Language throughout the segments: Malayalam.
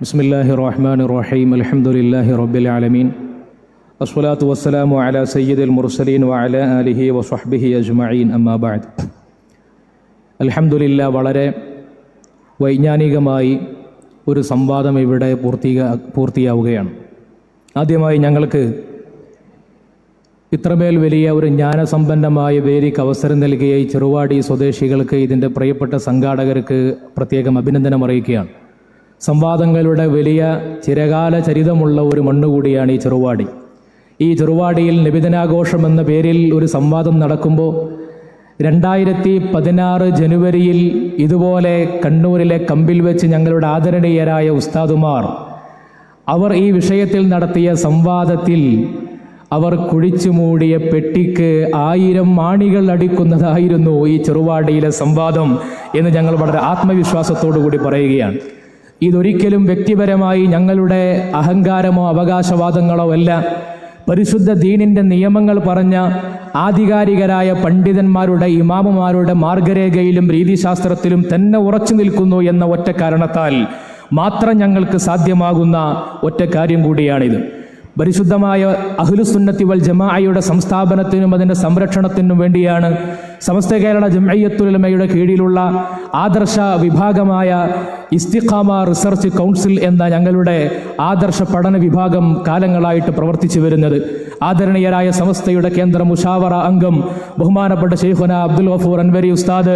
بسم الله الرحمن الرحيم الحمد لله رب العالمين الصلاة والسلام على سيد المرسلين وعلى آله وصحبه أجمعين أما بعد الحمد لله വളരെ വൈജ്ഞാനികമായി ഒരു സംവാദം ഇവിടെ പൂർത്തിക പൂർത്തിയാവുകയാണ് ആദ്യമായി ഞങ്ങൾക്ക് ഇത്രമേൽ വലിയ ഒരു ജ്ഞാനസമ്പന്നമായ വേദിക്ക് അവസരം നൽകിയ ഈ ചെറുവാടി സ്വദേശികൾക്ക് ഇതിൻ്റെ പ്രിയപ്പെട്ട സംഘാടകർക്ക് പ്രത്യേകം അഭിനന്ദനം അറിയിക്കുകയാണ് സംവാദങ്ങളുടെ വലിയ ചിരകാല ചരിതമുള്ള ഒരു മണ്ണുകൂടിയാണ് ഈ ചെറുവാടി. ഈ ചെറുവാടിയിൽ നിബിതനാഘോഷം എന്ന പേരിൽ ഒരു സംവാദം നടക്കുമ്പോൾ രണ്ടായിരത്തി പതിനാറ് ജനുവരിയിൽ ഇതുപോലെ കണ്ണൂരിലെ കമ്പിൽ വെച്ച് ഞങ്ങളുടെ ആദരണീയരായ ഉസ്താദുമാർ അവർ ഈ വിഷയത്തിൽ നടത്തിയ സംവാദത്തിൽ അവർ കുഴിച്ചു മൂടിയ പെട്ടിക്ക് ആയിരം മാണികൾ അടിക്കുന്നതായിരുന്നു ഈ ചെറുവാടിയിലെ സംവാദം എന്ന് ഞങ്ങൾ വളരെ ആത്മവിശ്വാസത്തോടു കൂടി പറയുകയാണ്. ഇതൊരിക്കലും വ്യക്തിപരമായി ഞങ്ങളുടെ അഹങ്കാരമോ അവകാശവാദങ്ങളോ അല്ല. പരിശുദ്ധ ദീനിന്റെ നിയമങ്ങൾ പറഞ്ഞ ആധികാരികരായ പണ്ഡിതന്മാരുടെ ഇമാമുമാരുടെ മാർഗരേഖയിലും രീതിശാസ്ത്രത്തിലും തന്നെ ഉറച്ചു നിൽക്കുന്നു എന്ന ഒറ്റ കാരണത്താൽ മാത്രം ഞങ്ങൾക്ക് സാധ്യമാകുന്ന ഒറ്റ കാര്യം കൂടിയാണിത്. പരിശുദ്ധമായ അഹ്ലുസുന്നത്തി വൽ ജമാഅയുടെ സംസ്ഥാപനത്തിനും അതിന്റെ സംരക്ഷണത്തിനും വേണ്ടിയാണ് സമസ്ത കേരള ജംഅയ്യത്തുലമയുടെ കീഴിലുള്ള ആദർശ വിഭാഗമായ ഇസ്തിഖാമ റിസർച്ച് കൗൺസിൽ എന്ന ഞങ്ങളുടെ ആദർശ പഠന വിഭാഗം കാലങ്ങളായിട്ട് പ്രവർത്തിച്ചു വരുന്നത്. ആദരണീയരായ സമസ്തയുടെ കേന്ദ്ര മുഷാവറ അംഗം ബഹുമാനപ്പെട്ട ഷെയ്ഖുന അബ്ദുൽ ഗഫൂർ അൻവരി ഉസ്താദ്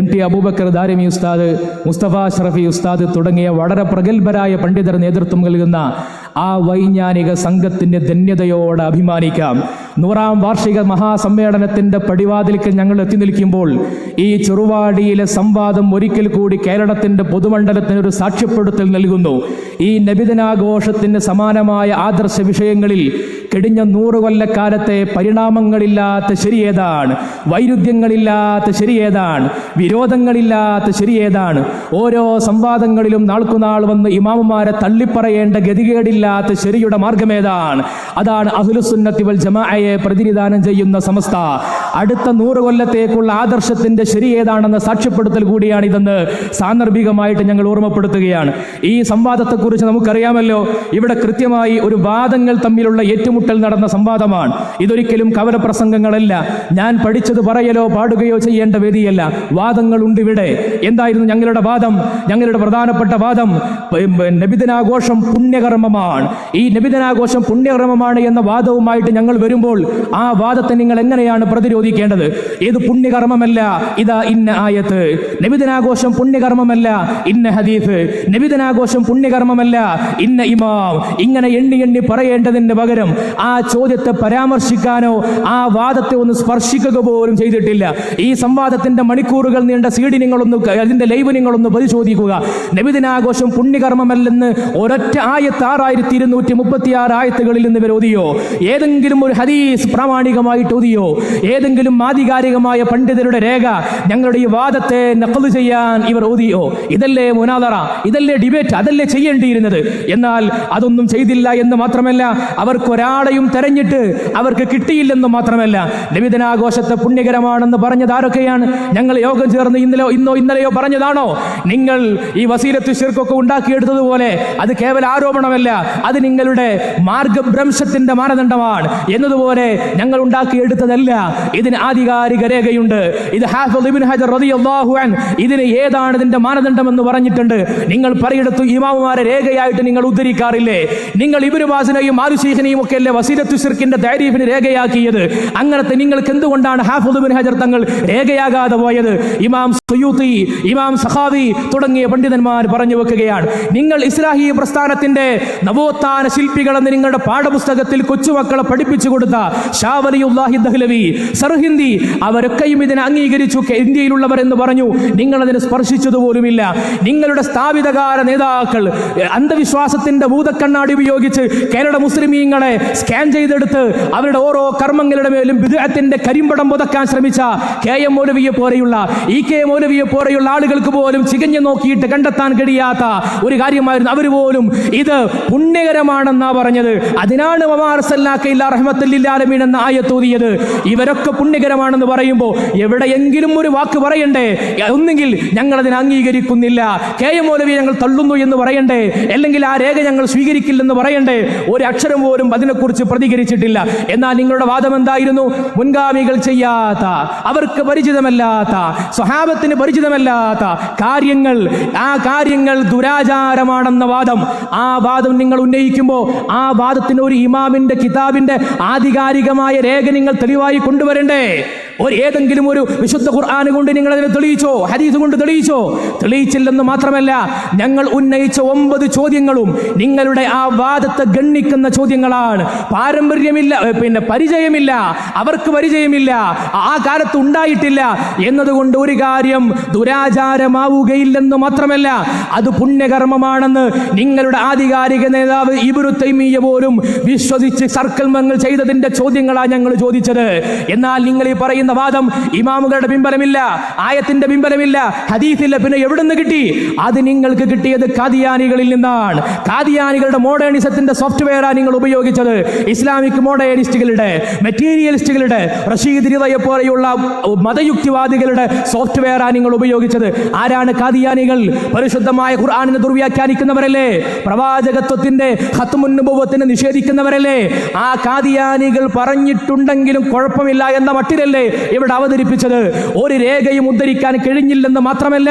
എം ടി അബൂബക്കർ ദാരിമി ഉസ്താദ് മുസ്തഫ ഷറഫി ഉസ്താദ് തുടങ്ങിയ വളരെ പ്രഗത്ഭരായ പണ്ഡിതർ നേതൃത്വം നൽകുന്ന ആ വൈജ്ഞാനിക സംഘത്തിന്റെ ധന്യതയോടെ അഭിമാനിക്കാം. നൂറാം വാർഷിക മഹാസമ്മേളനത്തിന്റെ പടിവാതിലേക്ക് ഞങ്ങൾ എത്തി നിൽക്കുമ്പോൾ ഈ ചെറുവാടിയിലെ സംവാദം ഒരിക്കൽ കൂടി കേരളത്തിന്റെ പൊതുമണ്ഡലത്തിന് ഒരു സാക്ഷ്യപ്പെടുത്തൽ നൽകുന്നു. ഈ നബിദിനാഘോഷത്തിന് സമാനമായ ആദർശ വിഷയങ്ങളിൽ കെടിഞ്ഞ നൂറ് കൊല്ലക്കാലത്തെ പരിണാമങ്ങളില്ലാത്ത ശരിയേതാണ് വൈരുദ്ധ്യങ്ങളില്ലാത്ത ശരിയേതാണ് വിരോധങ്ങളില്ലാത്ത ശരിയേതാണ് ഓരോ സംവാദങ്ങളിലും നാൾക്കുനാൾ വന്ന് ഇമാമുമാരെ തള്ളിപ്പറയേണ്ട ഗതികേടില്ലാത്ത ശരിയുടെ മാർഗമേതാണ് അതാണ് അഹുലുസുന്നത്തി വൽ ജമാഅയെ പ്രതിനിധാനം ചെയ്യുന്ന സമസ്ത. അടുത്ത നൂറ് കൊല്ലത്തേക്കുള്ള ആദർശത്തിന്റെ ശരി ഏതാണെന്ന സാക്ഷ്യപ്പെടുത്തൽ കൂടിയാണ് ഇതെന്ന് സാന്ദർഭികമായിട്ട് ഞങ്ങൾ ഓർമ്മപ്പെടുത്തുകയാണ്. ഈ സംവാദത്തെക്കുറിച്ച് നമുക്കറിയാമല്ലോ ഇവിടെ കൃത്യമായി ഒരു വാദങ്ങൾ തമ്മിലുള്ള ഏറ്റുമുട്ടൽ നടന്ന സംവാദമാണ്. ഇതൊരിക്കലും കവലപ്രസംഗങ്ങളല്ല ഞാൻ പഠിച്ചത് പറയലോ പാടുകയോ ചെയ്യേണ്ട വേദിയല്ല. വാദങ്ങളുണ്ട് ഇവിടെ. എന്തായിരുന്നു ഞങ്ങളുടെ വാദം? ഞങ്ങളുടെ പ്രധാനപ്പെട്ട വാദം നബിദിനാഘോഷം പുണ്യകർമ്മമാണ്. ഈ നബിദിനാഘോഷം പുണ്യകർമ്മമാണ് എന്ന വാദവുമായിട്ട് ഞങ്ങൾ വരുമ്പോൾ ആ വാദത്തെ നിങ്ങൾ എങ്ങനെയാണ് പ്രതിരോധിക്കേണ്ടത്? ഏത് പുണ്യകർമ്മമല്ല? ഇതാ ഇന്ന ആയത്ത്. നബിദിനാഘോഷം പുണ്യകർമ്മമല്ല. ഇന്ന ഹദീഫ്. നബിദിനാഘോഷം പുണ്യകർമ്മമല്ല. ഇന്ന ഇമാം. ഇങ്ങനെ എണ്ണി എണ്ണി പറയേണ്ടതിന് പകരം ആ ചോദ്യത്തെ പരാമർശിക്കാനോ ആ വാദത്തെ ഒന്ന് സ്പർശിക്കുക പോലും ചെയ്തിട്ടില്ല. ഈ സംവാദത്തിന്റെ മണിക്കൂറുകൾ നീണ്ട സീഡി നിങ്ങളൊന്ന് അതിന്റെ ലൈവ് നിങ്ങളൊന്ന് പരിശോധിക്കുക. നബിദിനാഘോഷം പുണ്യകർമ്മമല്ലെന്ന് ഒരൊറ്റ ആയത്ത് ആറായിരത്തി ഇരുന്നൂറ്റി മുപ്പത്തി ആറ് ആയത്തുകളിൽ നിന്ന് ഓതിയോ? ഏതെങ്കിലും ഒരു ഹദീസ് പ്രാമാണികമായിട്ട് ഓതിയോ? ഏതെങ്കിലും ആധികാരികമായ പണ്ഡിതരുടെ രേഖ ഞങ്ങളുടെ ഈ വാദത്തെ നക്കൽ ചെയ്യാൻ ഇവർ ഓതിയോ? ഇതല്ലേ മുനാദറ ഇതല്ലേ ഡിബേറ്റ് അതല്ലേ ചെയ്യേണ്ടിയിരുന്നത്? എന്നാൽ അതൊന്നും ചെയ്തില്ല എന്ന് മാത്രമല്ല അവർക്ക് ഒരാളെയും തെരഞ്ഞിട്ട് അവർക്ക് കിട്ടിയില്ലെന്ന് മാത്രമല്ല ലവിതനാഘോഷത്തെ പുണ്യകരമാണെന്ന് പറഞ്ഞത് ആരൊക്കെയാണ്? ഞങ്ങൾ യോഗം ചേർന്ന് ഇന്നലെയോ ഇന്നോ ഇന്നലെയോ പറഞ്ഞതാണോ? നിങ്ങൾ ഈ വസീലത്ത് ശിർക്കൊക്കെ ഉണ്ടാക്കിയെടുത്തതുപോലെ അത് കേവല ആരോപണമല്ല അത് നിങ്ങളുടെ മാർഗഭ്രംശത്തിന്റെ മാനദണ്ഡമാണ് എന്നതുപോലെ ഞങ്ങൾ ഉണ്ടാക്കിയെടുത്തതല്ല. ഇതിന് ആധികാരിക രേഖയുണ്ട്. ഇത് ഹജർ ഇതിന് ഏതാണ് ഇതിന്റെ മാനദണ്ഡം എന്ന് പറഞ്ഞിട്ടുണ്ട്. നിങ്ങൾ പറയെടുത്തു ഇമാമുമാരെ രേഖയായിട്ട് നിങ്ങൾ ഉദ്ധരിക്കാറില്ലേ? നിങ്ങൾ ഇബുരുബാസിനെയും ബാസിനെയും ഒക്കെ അല്ലേ വസീലത്തു ശിർക്കിന്റെ താരീഫിന് രേഖയാക്കിയത്? അങ്ങനത്തെ നിങ്ങൾക്ക് എന്തുകൊണ്ടാണ് ഹാഫിദ് ഇബ്നു ഹജർ തങ്ങൾ രേഖയാകാതെ പോയത്? ഇമാം സുയൂത്തി ഇമാം സഹാവി തുടങ്ങിയ പണ്ഡിതന്മാർ പറഞ്ഞു വെക്കുകയാണ്. നിങ്ങൾ ഇസ്ലാഹി പ്രസ്ഥാനത്തിന്റെ നവോത്ഥാന ശില്പികളെന്ന് നിങ്ങളുടെ പാഠപുസ്തകത്തിൽ കൊച്ചുമക്കളെ പഠിപ്പിച്ചു കൊടുത്ത ഷാവലിയുല്ലാഹി ദഹ്ലവി സർഹിന്ദി അവരൊക്കെയും ഇതിനെ അംഗീകരിച്ചു. ഇന്ത്യയിലുള്ളവർ എന്ന് പറഞ്ഞു നിങ്ങൾ അതിനെ സ്പർശിച്ചതുപോലുമില്ല. നിങ്ങളുടെ സ്ഥാപിതകാല നേതാക്കൾ അന്ധവിശ്വാസത്തിന്റെ ഭൂതക്കണ്ണാടി ഉപയോഗിച്ച് കേരള മുസ്ലിമീങ്ങളെ സ്കാൻ ചെയ്തെടുത്ത് അവരുടെ ഓരോ കർമ്മങ്ങളുടെ മേലും വിദേഹത്തിന്റെ കരിമ്പടം പുതക്കാൻ ശ്രമിച്ച കെ എം മൗലവിയെ പോലെയുള്ള ഇ കെ മൗലവിയെ പോലെയുള്ള ആളുകൾക്ക് പോലും ചികഞ്ഞു നോക്കിയിട്ട് കണ്ടെത്താൻ കഴിയാത്ത ഒരു കാര്യമായിരുന്നു. അവർ പോലും ഇത് പുണ്യകരമാണെന്നാ പറഞ്ഞത്. അതിനാണ് റഹ്മത്തുല്ലാലമീൻ എന്ന ആയത്തോതിയത് ഇവരൊക്കെ പുണ്യകരമാണെന്ന് പറയുമ്പോൾ എവിടെയെങ്കിലും ഒരു വാക്ക് പറയണ്ടേ? ഒന്നെങ്കിൽ ഞങ്ങൾ അതിനെ അംഗീകരിക്കുന്നില്ല. കെ എം മൗലവി ഞങ്ങൾ തള്ളുന്നു എന്ന് പറയണ്ടേ? അല്ലെങ്കിൽ ആ രേഖ ഞങ്ങൾ സ്വീകരിക്കില്ലെന്ന് പറയണ്ടേ? ഒരു അക്ഷരം പോലും അതിനെക്കുറിച്ച് പ്രതികരിച്ചിട്ടില്ല. എന്നാൽ നിങ്ങളുടെ വാദം എന്തായിരുന്നു? മുൻഗാമികൾ ചെയ്യാത്ത അവർക്ക് പരിചിതമല്ലാത്ത സ്വഹാബത്തിന് പരിചിതമല്ലാത്ത കാര്യങ്ങൾ ആ കാര്യങ്ങൾ ദുരാചാരമാണെന്ന വാദം. ആ വാദം നിങ്ങൾ ഉന്നയിക്കുമ്പോൾ ആ വാദത്തിന് ഒരു ഇമാമിന്റെ കിതാബിന്റെ ആധികാരികമായ രേഖ നിങ്ങൾ തെളിവായി കൊണ്ടുവരണ്ടേ? ഒരു ഏതെങ്കിലും ഒരു വിശുദ്ധ ഖുർആൻ കൊണ്ട് നിങ്ങൾ അതിനെ തെളിയിച്ചോ? ഹരീസ് കൊണ്ട് തെളിയിച്ചോ? തെളിയിച്ചില്ലെന്ന് മാത്രമല്ല ഞങ്ങൾ ഉന്നയിച്ച ഒമ്പത് ചോദ്യങ്ങളും നിങ്ങളുടെ ആ വാദത്തെ ഗണ്ണിക്കുന്ന ചോദ്യങ്ങളാണ്. പാരമ്പര്യമില്ല പിന്നെ പരിചയമില്ല അവർക്ക് പരിചയമില്ല ആ കാലത്ത് ഉണ്ടായിട്ടില്ല എന്നതുകൊണ്ട് ഒരു കാര്യം ദുരാചാരമാവുകയില്ലെന്ന് മാത്രമല്ല അത് പുണ്യകർമ്മമാണെന്ന് നിങ്ങളുടെ ആധികാരിക നേതാവ് ഇബുരു തൈമിയ പോലും വിശ്വസിച്ച് സർക്കിൾ മങ്ങൾ ചെയ്തതിന്റെ ചോദ്യങ്ങളാണ് ഞങ്ങൾ ചോദിച്ചത്. എന്നാൽ നിങ്ങൾ ഈ പറയുന്ന വാദം ഇമാമുകളുടെ പിമ്പലമില്ല ആയത്തിന്റെ പിമ്പലമില്ല ഹദീസില്ല പിന്നെ എവിടുന്ന് കിട്ടി? അത് നിങ്ങൾക്ക് കിട്ടിയത് കാദിയാനികളിൽ നിന്നാണ്. കാദിയാനികളുടെ മോഡേണിസത്തിന്റെ സോഫ്റ്റ്വെയറാണ് നിങ്ങൾ ഉപയോഗിച്ചത്. ഇസ്ലാമിക് മോഡേണിസ്റ്റുകളുടെ മെറ്റീരിയലിസ്റ്റുകളുടെ റഷീദ് റിവയെ പോലെയുള്ള മതയുക്തിവാദികളുടെ സോഫ്റ്റ്വെയറാണ് നിങ്ങൾ ഉപയോഗിച്ചത്. ആരാണ് കാദിയാനികൾ പരിശുദ്ധമായ ഖുർആാനിനെ ദുർവ്യാഖ്യാനിക്കുന്നവരല്ലേ? പ്രവാചകത്വത്തിന്റെ ഹത്തുമുന്നുഭവത്തിന് നിഷേധിക്കുന്നവരല്ലേ ആ കാദിയാനികൾ പറഞ്ഞിട്ടുണ്ടെങ്കിലും കുഴപ്പമില്ല എന്ന മട്ടിലല്ലേ ഇവിടെ അവതരിപ്പിച്ചത്? ഒരു രേഖയും ഉദ്ധരിക്കാൻ കഴിഞ്ഞില്ലെന്ന് മാത്രമല്ല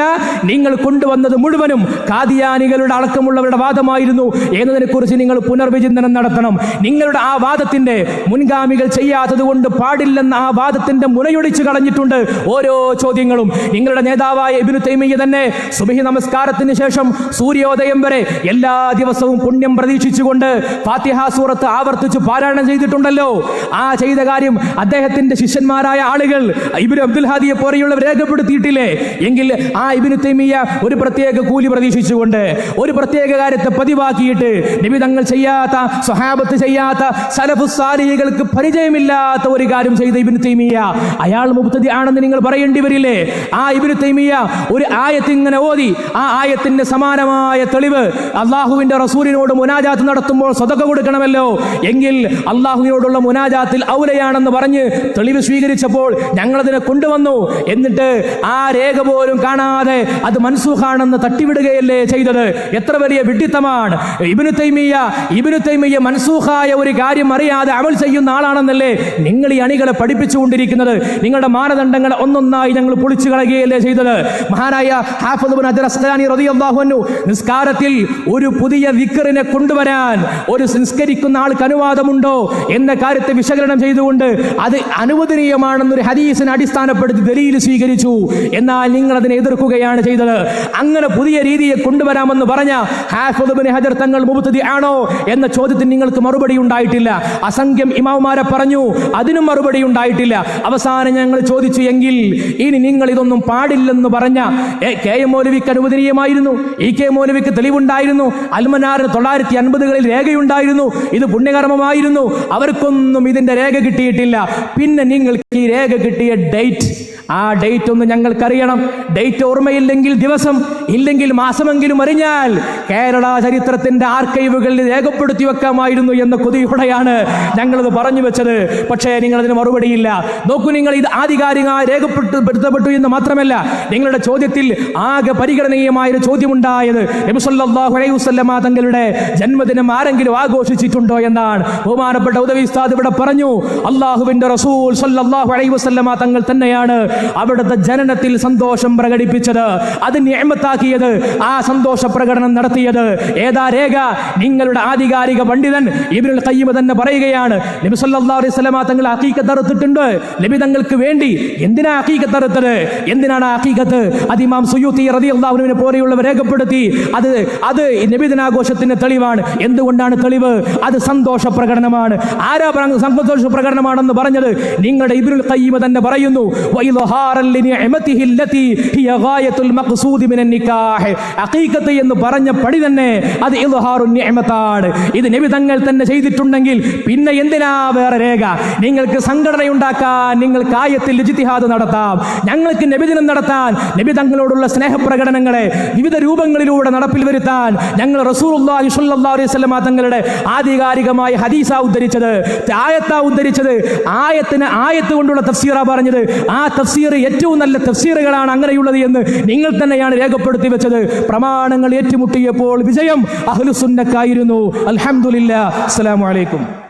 നിങ്ങൾ കൊണ്ടുവന്നത് മുഴുവനും കാദിയാനികളുടെ അടക്കമുള്ളവരുടെ വാദമായിരുന്നു. എന്നതിനെ കുറിച്ച് നിങ്ങൾ പുനർവിചിന്തനം നടത്തണം. നിങ്ങളുടെ ആ വാദത്തിന്റെ മുൻഗാമികൾ ചെയ്യാത്തത് കൊണ്ട് പാടില്ലെന്ന ആ വാദത്തിന്റെ മുനയൊടിച്ചു കളഞ്ഞിട്ടുണ്ട് ഓരോ ചോദ്യങ്ങളും. നിങ്ങളുടെ നേതാവായ ഇബിനു തൈമിയ തന്നെ സുബഹി നമസ്കാരത്തിന് ശേഷം സൂര്യോദയം വരെ എല്ലാ ദിവസവും പുണ്യം പ്രതീക്ഷിച്ചുകൊണ്ട് ഫാത്തിഹ സൂറത്ത് ആവർത്തിച്ച് പാരായണം ചെയ്തിട്ടുണ്ടല്ലോ. ആ ചെയ്ത കാര്യം അദ്ദേഹത്തിന്റെ ശിഷ്യന്മാരായ ആളുകൾ ഇബിന് അബ്ദുൽ ഹാദിയെ പോലെയുള്ളവർ രേഖപ്പെടുത്തിയിട്ടില്ലേ? എങ്കിൽ ആ ഇബിനു തൈമിയ ഒരു പ്രത്യേക കൂലി പ്രതീക്ഷിച്ചുകൊണ്ട് ഒരു പ്രത്യേക കാര്യത്തെ പതിവാക്കിയിട്ട് നിമിതങ്ങൾ ചെയ്യാത്ത സ്വഹാബത്ത് ചെയ്യാത്ത സലഫുസാലികൾക്ക് പരിചയമില്ലാത്ത ഒരു കാര്യം ചെയ്ത ഇബിന് തൈമിയ അയാൾ മുബ്തദി ആണെന്ന് നിങ്ങൾ പറയേണ്ടി വരില്ലേ? ആ ഇബിന് തൈമിയ ഒരു ആയത്ത് ഇങ്ങനെ ഓതി. ആ ആയത്തിന്റെ സമാനമായ തെളിവ് അള്ളാഹുവിന്റെ റസൂലിനോട് മുനാജാത്ത് നടത്തുമ്പോൾ സ്വതക്ക കൊടുക്കണമല്ലോ. എങ്കിൽ അള്ളാഹുവിനോടുള്ള മുനാജാത്തിൽ ഔലയാണെന്ന് പറഞ്ഞ് തെളിവ് സ്വീകരിച്ചപ്പോൾ ഞങ്ങളതിനെ കൊണ്ടുവന്നു. എന്നിട്ട് ആ രേഖ പോലും കാണാതെ അത് മൻസൂഖാണെന്ന് തട്ടിവിടുകയല്ലേ ചെയ്തത്? എത്ര വലിയ വിഡിത്തമാണ് ഇബിനു തൈമിയ ഇബിനു തൈമിയ മൻസൂഖായ ഒരു കാര്യം അറിയാതെ അമൽ ചെയ്യുന്ന ആളാണെന്നല്ലേ നിങ്ങൾ ഈ അണികളെ പഠിപ്പിച്ചുകൊണ്ടിരിക്കുന്നത്. നിങ്ങളുടെ മാനദണ്ഡങ്ങൾ ഒന്നൊന്നായി ഞങ്ങൾ പൊളിച്ചു കളയുകയല്ലേ ചെയ്തത്. മഹാനായ ഹാഫുബുൻ നിസ്കാരത്തിൽ ഒരു പുതിയ വിക്കറിനെ കൊണ്ടുവരാൻ ഒരു സംസ്കരിക്കുന്ന ആൾക്ക് അനുവാദമുണ്ടോ എന്ന കാര്യത്തെ വിശകലനം ചെയ്തുകൊണ്ട് അത് അനുവദനീയമാണെന്നൊരു ഹദീസിനെ അടിസ്ഥാനപ്പെടുത്തി ദലീൽ സ്വീകരിച്ചു. എന്നാൽ നിങ്ങൾ അതിനെ എതിർക്കുകയാണ് ചെയ്തത്. അങ്ങനെ പുതിയ രീതിയെ കൊണ്ടുവരാമെന്ന് പറഞ്ഞ ഹാഫിദ് ബിൻ ഹജർ തങ്ങൾ മുബുത്തതി ആണോ എന്ന ചോദ്യത്തിന് നിങ്ങൾക്ക് മറുപടി ഉണ്ടായിട്ടില്ല. അസംഖ്യം ഇമാവുമാരെ പറഞ്ഞു അതിനും മറുപടി ഉണ്ടായിട്ടില്ല. അവസാനം ഞങ്ങൾ ചോദിച്ചു എങ്കിൽ ഇനി നിങ്ങൾ ഇതൊന്നും പാടില്ലെന്ന് പറഞ്ഞ കെ എം മൗലവിക്ക് അനുവദനീയമായിരുന്നു. ഇ കെ മൗലവിക്ക് തെളിവുണ്ടായിരുന്നു. അൽമനാറിന് തൊള്ളായിരത്തി അൻപതുകളിൽ രേഖയുണ്ടായിരുന്നു. ഇത് പുണ്യകർമ്മമായിരുന്നു. അവർക്കൊന്നും ഇതിന്റെ രേഖ കിട്ടിയിട്ടില്ല. പിന്നെ നിങ്ങൾക്ക് ഈ രേഖ കിട്ടിയ ഡേറ്റ് ആ ഡേറ്റ് ഒന്ന് ഞങ്ങൾക്കറിയണം. ഡേറ്റ് ഓർമ്മയില്ലെങ്കിൽ ദിവസം ഇല്ലെങ്കിൽ മാസമെങ്കിലും അറിഞ്ഞാൽ കേരള ചരിത്രത്തിന്റെ ആർക്കൈവുകളിൽ രേഖപ്പെടുത്തി വെക്കാമായിരുന്നു എന്ന കൊതിയോടെയാണ് ഞങ്ങളത് പറഞ്ഞു വെച്ചത്. പക്ഷേ നിങ്ങൾ അതിന് മറുപടിയില്ല. നോക്കൂ നിങ്ങൾ ഇത് ആധികാരികമായി രേഖപ്പെടുത്തപ്പെട്ടു എന്ന് മാത്രമല്ല നിങ്ങളുടെ ചോദ്യത്തിൽ ആകെ പരിഗണനീയമായ ഒരു ചോദ്യമുണ്ടായത് തങ്ങളുടെ ജന്മദിനം ആരെങ്കിലും ആഘോഷിച്ചിട്ടുണ്ടോ എന്നാണ്. ബഹുമാനപ്പെട്ട ഉദവി ഉസ്താദ് ഇവിടെ പറഞ്ഞു അള്ളാഹുവിന്റെ റസൂൽ സല്ലല്ലാഹു അലൈഹി വസല്ലമ തങ്ങൾ തന്നെയാണ് അവിടുത്തെ ജനനത്തിൽ സന്തോഷം പ്രകടിപ്പിച്ചത് അത് നിയമത്താക്കിയത് ആ സന്തോഷ പ്രകടനം നടത്തിയത്. ഏതാ രേഖ? നിങ്ങളുടെ ആധികാരിക പണ്ഡിതൻ ഇബ്നുൽ ഖയ്യിം തന്നെ പറയുകയാണ് നബി സല്ലല്ലാഹു അലൈഹി വസല്ലമ തങ്ങൾ അഖീഖത്ത് അറുത്തിട്ടുണ്ട്. നബി തങ്ങൾക്ക് വേണ്ടി എന്തിനാ അഖീഖത്ത് അറുത്തത്? എന്തിനാണ് അഖീഖത്ത് അത് ഇമാം സുയൂത്തി റളിയല്ലാഹുവിനെ പോലെയുള്ളവർ രേഖപ്പെടുത്തി. അത് അത് നബിദിനാഘോഷത്തിന്റെ തെളിവാണ്. എന്തുകൊണ്ടാണ് തെളിവ്? അത് സന്തോഷ പ്രകടനമാണ്. ആരാ സന്തോഷ പ്രകടനമാണെന്ന് പറഞ്ഞത്? നിങ്ങളുടെ ഇബ്നുൽ ഖയ്യിം തന്നെ പറയുന്നു അഖീഖത്ത് എന്ന് പറഞ്ഞ പടി തന്നെ അത് ഇദ്ഹാറുൻ ഇത് നബി തങ്ങൾ തന്നെ ചെയ്തിട്ടുണ്ടെങ്കിൽ പിന്നെ എന്തിനാ വേറെ രേഖ? നിങ്ങൾക്ക് സംഘടനയുണ്ടാക്കാൻ നിങ്ങൾക്ക് ആയത്തിൽ ഇജ്തിഹാദ് നടത്താം. ഞങ്ങൾക്ക് നബിദിനം നടത്താൻ നബി തങ്ങളോടുള്ള സ്നേഹപ്രകടനങ്ങളെ വിവിധ രൂപങ്ങളിലൂടെ നടപ്പിൽ വരുത്താൻ ഞങ്ങൾ സ്വല്ലല്ലാഹു അലൈഹി വസല്ലമ തങ്ങളുടെ ആധികാരികമായ ഹദീസ ഉദ്ധരിച്ചത് ആയത്താ ഉദ്ധരിച്ചത് ആയത്തിന് ആയത്ത് കൊണ്ടുള്ള തഫ്സീറ പറഞ്ഞത്. ആ തഫ്സീർ ഏറ്റവും നല്ല തഫ്സീറുകളാണ് അങ്ങനെയുള്ളത് എന്ന് നിങ്ങൾ തന്നെയാണ് രേഖപ്പെടുത്തി വെച്ചത്. പ്രമാണങ്ങൾ ഏറ്റുമുട്ടിയപ്പോൾ വിജയം അഹ്ലുസുന്നക്കായിരുന്നു അൽഹംദുലില്ലാ. അസ്സലാമു അലൈക്കും.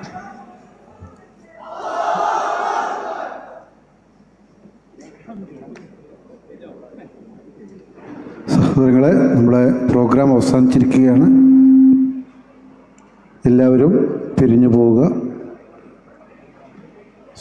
സഹോദരങ്ങളെ നമ്മുടെ പ്രോഗ്രാം അവസാനിച്ചിരിക്കുകയാണ്. എല്ലാവരും പിരിഞ്ഞു പോവുക.